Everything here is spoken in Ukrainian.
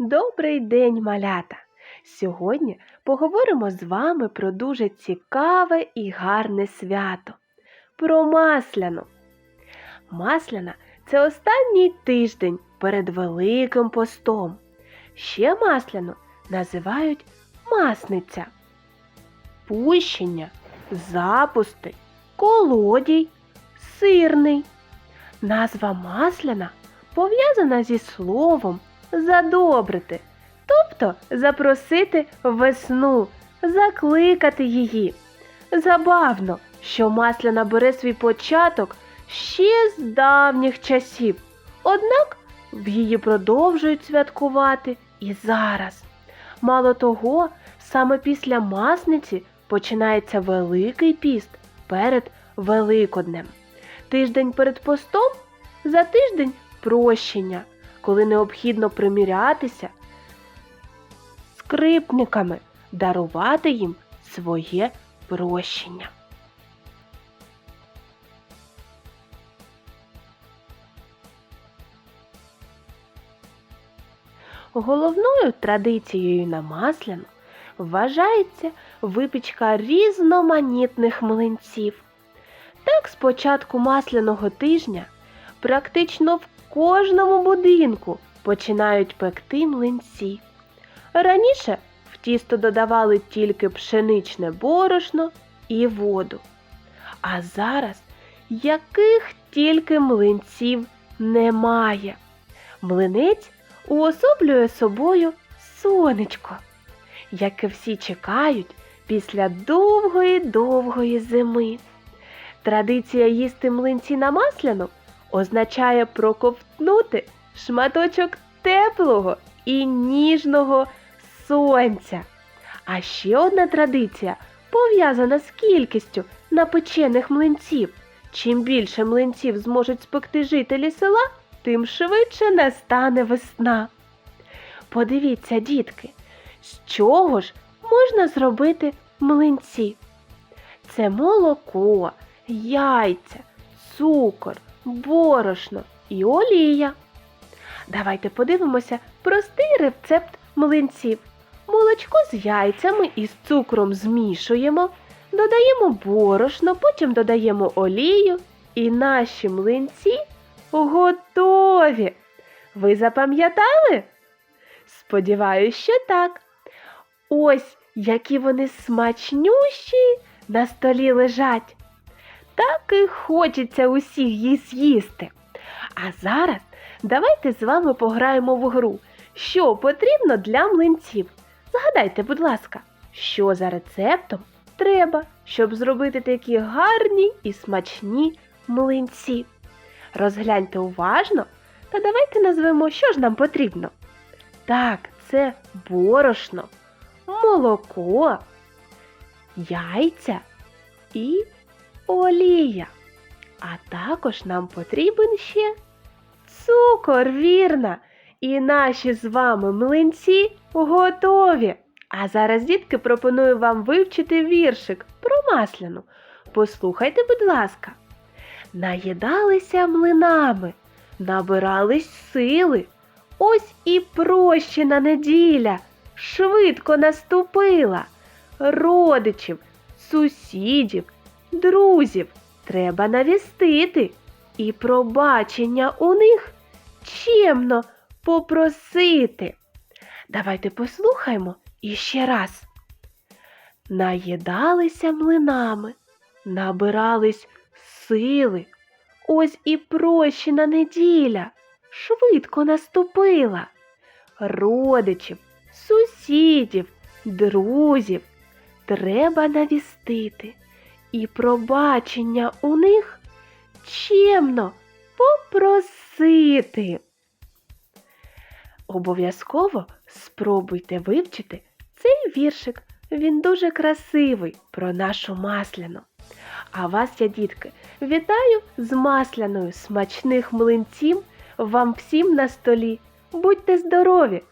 Добрий день, малята! Сьогодні поговоримо з вами про дуже цікаве і гарне свято про Масляну. Масляна це останній тиждень перед Великим постом. Ще масляну називають масниця, пущення, запусти, колодій, сирний. Назва масляна пов'язана зі словом задобрити, тобто запросити весну, закликати її. Забавно, що масляна бере свій початок ще з давніх часів, однак її продовжують святкувати і зараз. Мало того, саме після масниці починається Великий піст перед Великоднем. Тиждень перед постом за тиждень прощення, коли необхідно примірятися скрипниками, дарувати їм своє прощення. Головною традицією на масляну вважається випічка різноманітних млинців. Так, з початку масляного тижня практично в кожному будинку починають пекти млинці. Раніше в тісто додавали тільки пшеничне борошно і воду. А зараз яких тільки млинців немає. Млинець уособлює собою сонечко, яке всі чекають після довгої-довгої зими. Традиція їсти млинці на масляну означає проковтнути шматочок теплого і ніжного сонця. А ще одна традиція пов'язана з кількістю напечених млинців. Чим більше млинців зможуть спекти жителі села, тим швидше настане весна. Подивіться, дітки, з чого ж можна зробити млинці? Це молоко, яйця, цукор, борошно і олія. Давайте подивимося простий рецепт млинців. Молочко з яйцями і з цукром змішуємо, додаємо борошно, потім додаємо олію, і наші млинці готові. Ви запам'ятали? Сподіваюсь, що так. Ось які вони смачнющі на столі лежать. Так і хочеться усіх їх з'їсти. А зараз давайте з вами пограємо в гру, що потрібно для млинців. Згадайте, будь ласка, що за рецептом треба, щоб зробити такі гарні і смачні млинці. Розгляньте уважно та давайте назвемо, що ж нам потрібно. Так, це борошно, молоко, яйця і олія. А також нам потрібен ще цукор, вірно. І наші з вами млинці готові. А зараз, дітки, пропоную вам вивчити віршик про масляну. Послухайте, будь ласка. Наїдалися млинами, набирались сили. Ось і прощена неділя швидко наступила. Родичів, сусідів, друзів треба навістити і пробачення у них чемно попросити. Давайте послухаймо іще раз. Наїдалися млинами, набирались сили. Ось і прощена неділя швидко наступила. Родичів, сусідів, друзів треба навістити і пробачення у них чемно попросити. Обов'язково спробуйте вивчити цей віршик. Він дуже красивий про нашу масляну. А вас, я, дітки, вітаю з масляною смачних млинців вам всім на столі. Будьте здорові!